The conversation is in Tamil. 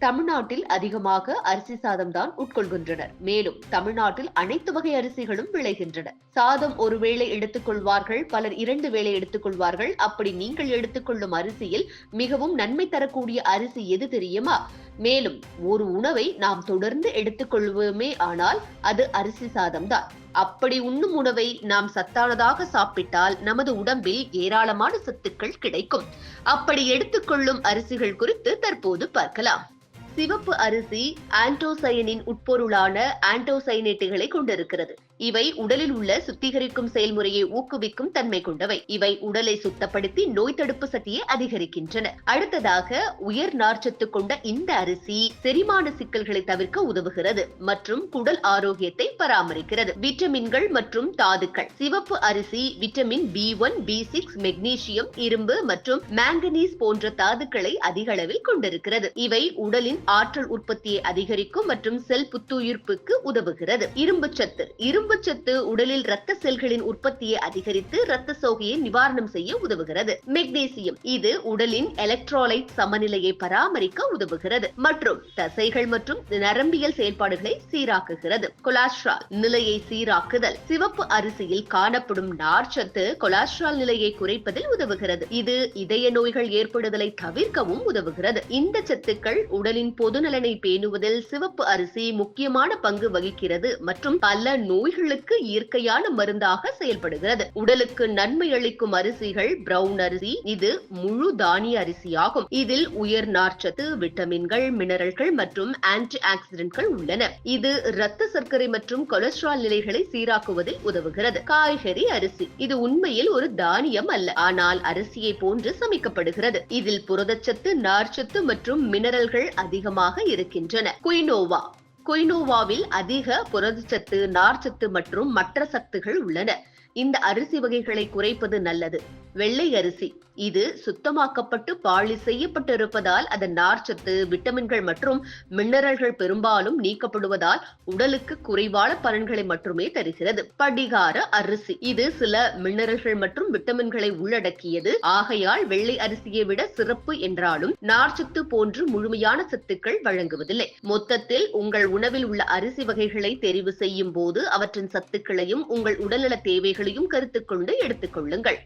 தமிழ்நாட்டில் அதிகமாக அரிசி சாதம் தான் உட்கொள்கின்றனர். மேலும் தமிழ்நாட்டில் அனைத்து வகை அரிசிகளும் விளைகின்றன. சாதம் ஒரு வேளை எடுத்துக்கொள்வார்கள் பலர் இரண்டு வேளை எடுத்துக்கொள்வார்கள் அப்படி நீங்கள் எடுத்துக்கொள்ளும் அரிசியில் மிகவும் நன்மை தரக்கூடிய அரிசி எது தெரியுமா? மேலும் ஒரு உணவை நாம் தொடர்ந்து எடுத்துக்கொள்வோமே ஆனால் அது அரிசி சாதம்தான் அப்படி உண்ணும் உணவை நாம் சத்தானதாக சாப்பிட்டால் நமது உடம்பில் ஏராளமான சத்துக்கள் கிடைக்கும். அப்படி எடுத்துக்கொள்ளும் அரிசிகள் குறித்து தற்போது பார்க்கலாம். சிவப்பு அரிசி ஆன்டோசயனின் உட்பொருளான ஆன்டோசைனேட்டுகளை கொண்டிருக்கிறது. இவை உடலில் உள்ள சுத்திகரிக்கும் செயல்முறையை ஊக்குவிக்கும் தன்மை கொண்டவை. இவை உடலை சுத்தப்படுத்தி நோய் தடுப்பு சக்தியை அதிகரிக்கின்றன. அடுத்ததாக உயர் நார்ச்சத்து கொண்ட இந்த அரிசி செரிமான சிக்கல்களை தவிர்க்க உதவுகிறது மற்றும் குடல் ஆரோக்கியத்தை பராமரிக்கிறது. விட்டமின்கள் மற்றும் தாதுக்கள். சிவப்பு அரிசி vitamin B one B six magnesium இரும்பு மற்றும் மேங்கனீஸ் போன்ற தாதுக்களை அதிக அளவில் கொண்டிருக்கிறது. இவை உடலின் ஆற்றல் உற்பத்தியை அதிகரிக்கும் மற்றும் செல் புத்துயிர்ப்புக்கு உதவுகிறது. இரும்பு சத்து. இரும்பு சத்து உடலில் ரத்த செல்களின் உற்பத்தியை அதிகரித்து ரத்த சோகையை நிவாரணம் செய்ய உதவுகிறது. மெக்னீசியம். இது உடலின் எலக்ட்ரோலைட் சமநிலையை பராமரிக்க உதவுகிறது. மற்றும் தசைகள் மற்றும் நரம்பியல் செயல்பாடுகளை சீராக்குகிறது. கொலாஸ்ட்ரால். நிலையை சீராக்குதல். சிவப்பு அரிசியில் காணப்படும் நார்ச்சத்து கொலாஸ்ட்ரால் நிலையை குறைப்பதில் உதவுகிறது. இது இதய நோய்கள் ஏற்படுதலை தவிர்க்கவும் உதவுகிறது. இந்த சத்துக்கள் உடலின் பொதுநலனை பேணுவதில் சிவப்பு அரிசி முக்கியமான பங்கு வகிக்கிறது மற்றும் பல நோய்களுக்கு இயற்கையான மருந்தாக செயல்படுகிறது. உடலுக்கு நன்மை அளிக்கும் அரிசிகள் பிரவுன் அரிசி இது முழு தானிய அரிசியாகும். இதில் உயர் நார்ச்சத்து விட்டமின்கள் மினரல்கள் மற்றும் ஆன்டி ஆக்சிடென்ட்கள் உள்ளன. இது இரத்த சர்க்கரை மற்றும் கொலஸ்ட்ரால் நிலைகளை சீராக்குவதில் உதவுகிறது. காய்கறி அரிசி இது உண்மையில் ஒரு தானியம் அல்ல ஆனால் அரிசியை போன்று சமைக்கப்படுகிறது. இதில் புரதச்சத்து நார்ச்சத்து மற்றும் மினரல்கள் அதிகம் அதிகமாக இருக்கின்றன. குயினோவா. குயினோவாவில் அதிக புரதச்சத்து நார்ச்சத்து மற்றும் மற்ற சத்துகள் உள்ளன. இந்த அரிசி வகைகளை குறைப்பது நல்லது. வெள்ளை அரிசி இது சுத்தமாக்கப்பட்டு பாலி செய்யப்பட்டிருப்பதால் அதன் நார்ச்சத்து விட்டமின்கள் மற்றும் மினரல்கள் பெரும்பாலும் நீக்கப்படுவதால் உடலுக்கு குறைவான பலன்களை மட்டுமே தருகிறது. படிகார அரிசி இது சில மினரல்கள் மற்றும் விட்டமின்களை உள்ளடக்கியது. ஆகையால் வெள்ளை அரிசியை விட சிறப்பு என்றாலும் நார்ச்சத்து போன்று முழுமையான சத்துக்கள் வழங்குவதில்லை. மொத்தத்தில் உங்கள் உணவில் உள்ள அரிசி வகைகளை தெரிவு செய்யும் போது அவற்றின் சத்துக்களையும் உங்கள் உடல்நல தேவைகளையும் கருத்துக் கொண்டு எடுத்துக் கொள்ளுங்கள்